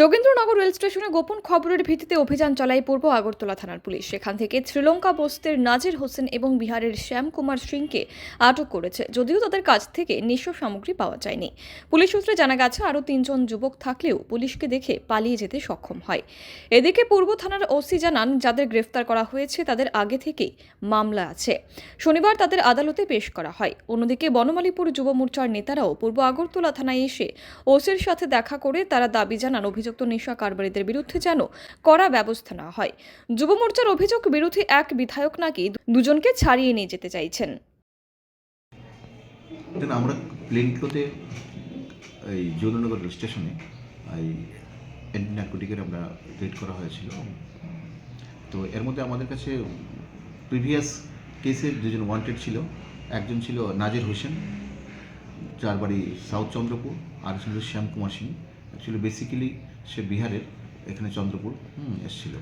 Jogendranagar rail স্টেশনে গোপন খবরের ভিত্তিতে অভিযান চালায় পূর্ব আগরতলা থানার পুলিশ। সেখান থেকে শ্রীলঙ্কা বস্তির নাজির হোসেন এবং বিহারের শ্যাম কুমার সিংকে আটক করেছে, যদিও তাদের কাছ থেকে নিঃস্ব সামগ্রী পাওয়া যায়নি। পুলিশ সূত্রে জানা গেছে, আরও তিনজন যুবক থাকলেও পুলিশকে দেখে পালিয়ে যেতে সক্ষম হয়। এদিকে পূর্ব থানার ওসি জানান, যাদের গ্রেফতার করা হয়েছে তাদের আগে থেকেই মামলা আছে। শনিবার তাদের আদালতে পেশ করা হয়। অন্যদিকে বনমালীপুর যুব মোর্চার নেতারাও পূর্ব আগরতলা থানায় এসে ওসির সাথে দেখা করে তারা দাবি জানান অভিযুক্ত নেশা কারবারিদের বিরুদ্ধে যেন কড়া ব্যবস্থা না হয়। যুব মোর্চার অভিযোগ বিরোধী এক বিধায়ক নাকি দুজনকে ছাড়িয়ে নিয়ে যেতে চাইছেন। আমরা প্লেনগুলোতে এই যৌননগর স্টেশনে এই অ্যান্টি নার্কোটিকের আমরা রেড করা হয়েছিল। তো এর মধ্যে আমাদের কাছে প্রিভিয়াস কেসে দুজন ওয়ান্টেড ছিল। একজন ছিল নাজির হোসেন, যার বাড়ি সাউথ চন্দ্রপুর আর ছিল শ্যাম কুমার সিং। অ্যাকচুয়ালি বেসিক্যালি সে বিহারের এখানে চন্দ্রপুর হুম, এসেছিল।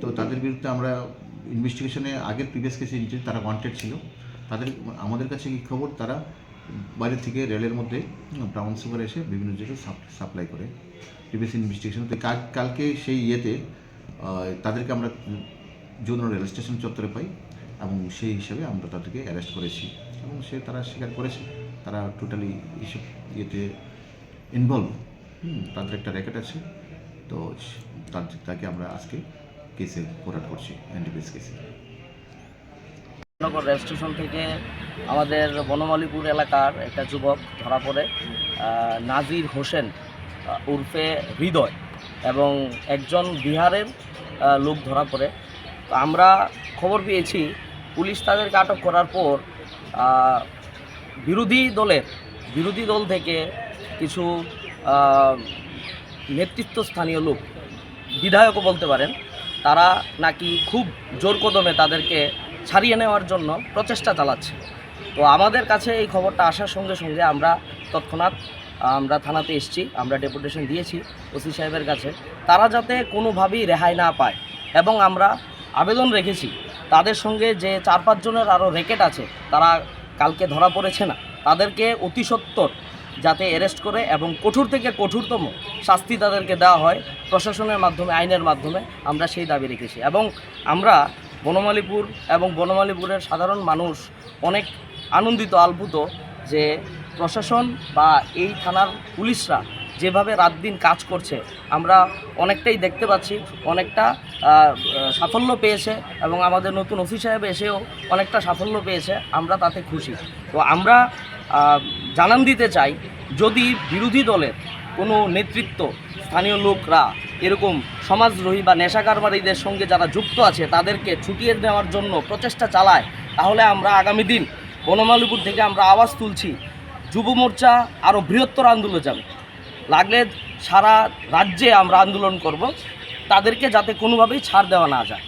তো তাদের বিরুদ্ধে আমরা ইনভেস্টিগেশনে আগের প্রিভিয়াস কেসে তারা ওয়ান্টেড ছিল তাদের আমাদের কাছে কি খবর? তারা বাইরে থেকে রেলের মধ্যে ব্রাউন সুগার এসে বিভিন্ন জায়গায় সাপ্লাই করে প্রিভিয়াস ইনভেস্টিগেশন তো কাল- কালকে সেই ইয়েতে তাদেরকে আমরা যৌন রেল স্টেশন চত্বরে পাই এবং সেই হিসাবে আমরা তাদেরকে অ্যারেস্ট করেছি এবং সে তারা স্বীকার করেছে। তারা টোটালি এইসব ইয়েতে ইনভলভ তাদের একটা র্যাকেট আছে। তো তাকে আমরা আজকে কেসে ফোরাট করছি এনডিপিএস কেসে রেল স্টেশন থেকে আমাদের বনমালীপুর এলাকার একটা যুবক ধরা পড়ে নাজির হোসেন উর্ফে হৃদয় এবং একজন বিহারের লোক ধরা পড়ে। তো আমরা খবর পেয়েছি, পুলিশ তাদেরকে আটক করার পর বিরোধী দলের, বিরোধী দল থেকে কিছু নেতৃত্ব স্থানীয় লোক, বিধায়কও বলতে পারেন, তারা নাকি খুব জোর কদমে তাদেরকে ছাড়িয়ে নেওয়ার জন্য প্রচেষ্টা চালাচ্ছে। তো আমাদের কাছে এই খবরটা আসার সঙ্গে সঙ্গে আমরা তৎক্ষণাৎ, আমরা থানাতে এসেছি, আমরা ডেপুটেশন দিয়েছি ওসি সাহেবের কাছে। তারা যাতে কোনোভাবেই রেহাই না পায় এবং আমরা আবেদন রেখেছি, তাদের সঙ্গে যে চার পাঁচজনের আরও রেকেট আছে, তারা কালকে ধরা পড়েছে না। তাদেরকে অতি সত্বর যাতে অ্যারেস্ট করে এবং কঠোর থেকে কঠোরতম শাস্তি তাদেরকে দেওয়া হয়, প্রশাসনের মাধ্যমে, আইনের মাধ্যমে আমরা সেই দাবি রেখেছি। এবং আমরা বনমালীপুর এবং বনমালীপুরের সাধারণ মানুষ অনেক আনন্দিত আলভূত যে প্রশাসন বা এই থানার পুলিশরা যেভাবে রাত দিন কাজ করছে, আমরা অনেকটাই দেখতে পাচ্ছি, অনেকটা সাফল্য পেয়েছে এবং আমাদের নতুন অফিস সাহেব এসেও অনেকটা সাফল্য পেয়েছে, আমরা তাতে খুশি। তো আমরা জানান দিতে চাই, যদি বিরোধী দলের কোনো নেতৃত্ব, স্থানীয় লোকরা এরকম সমাজদ্রোহী বা নেশা কারবারীদের সঙ্গে যারা যুক্ত আছে, তাদেরকে ছুটিয়ে দেওয়ার জন্য প্রচেষ্টা চালায়, তাহলে আমরা আগামী দিন বনমালীপুর থেকে আমরা আওয়াজ তুলছি, যুব মোর্চা আরও বৃহত্তর আন্দোলন যাবে লাগলে সারা রাজ্যে আমরা আন্দোলন করব, তাদেরকে যাতে কোনোভাবেই ছাড় দেওয়া না যায়?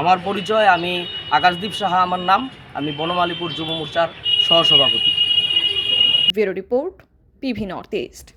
আমার পরিচয়, আমি আকাশদীপ সাহা আমার নাম। আমি বনমালীপুর যুব মোর্চার সহসভাপতি। Report P V north east.